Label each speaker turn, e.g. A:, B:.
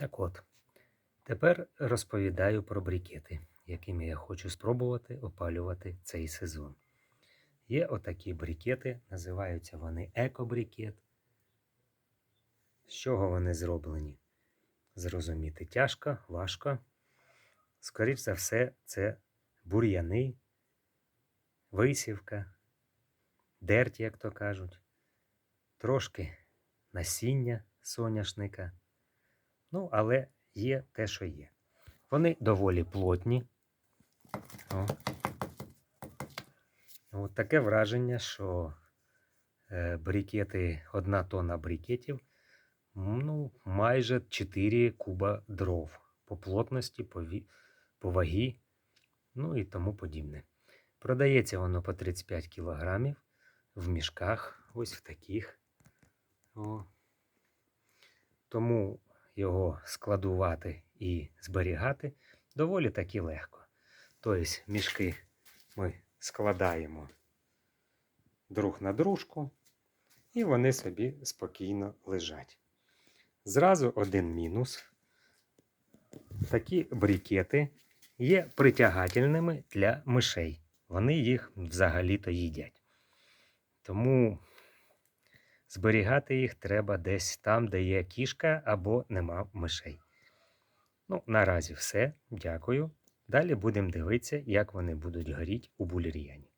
A: Так от, тепер розповідаю про брикети, якими я хочу спробувати опалювати цей сезон. Є отакі брикети, називаються вони екобрикет. З чого вони зроблені? Зрозуміти тяжко, важко. Скоріш за все, це бур'яни, висівка, дерть, як то кажуть, трошки насіння соняшника. Ну, але є те, що є. Вони доволі плотні. О. От таке враження, що е, брикети, одна тонна брикетів, ну, майже 4 куба дров по плотності, по, ві- по вагі, ну і тому подібне. Продається воно по 35 кілограмів в мішках, ось в таких. О. Тому його складувати і зберігати доволі таки легко. Тобто мішки ми складаємо друг на дружку, і вони собі спокійно лежать. Зразу один мінус. Такі брикети є притягательними для мишей. Вони їх взагалі-то їдять. Тому зберігати їх треба десь там, де є кішка або нема мишей. Ну, наразі все. Дякую. Далі будемо дивитися, як вони будуть горіти у бульріяні.